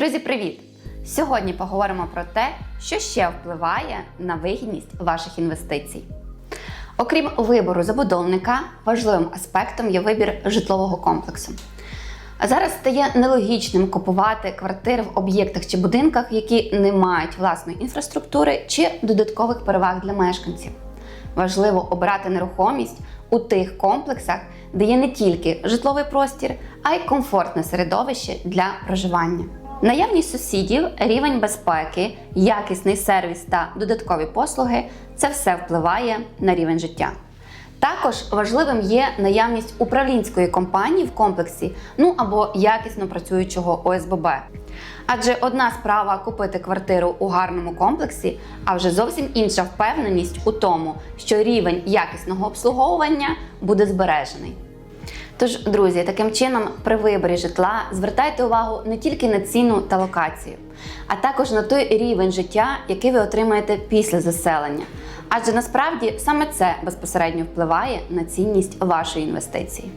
Друзі, привіт! Сьогодні поговоримо про те, що ще впливає на вигідність ваших інвестицій. Окрім вибору забудовника, важливим аспектом є вибір житлового комплексу. Зараз стає нелогічним купувати квартири в об'єктах чи будинках, які не мають власної інфраструктури чи додаткових переваг для мешканців. Важливо обрати нерухомість у тих комплексах, де є не тільки житловий простір, а й комфортне середовище для проживання. Наявність сусідів, рівень безпеки, якісний сервіс та додаткові послуги це все впливає на рівень життя. Також важливим є наявність управлінської компанії в комплексі, ну або якісно працюючого ОСББ. Адже одна справа купити квартиру у гарному комплексі, а вже зовсім інша впевненість у тому, що рівень якісного обслуговування буде збережений. Тож, друзі, таким чином, при виборі житла звертайте увагу не тільки на ціну та локацію, а також на той рівень життя, який ви отримаєте після заселення. Адже насправді саме це безпосередньо впливає на цінність вашої інвестиції.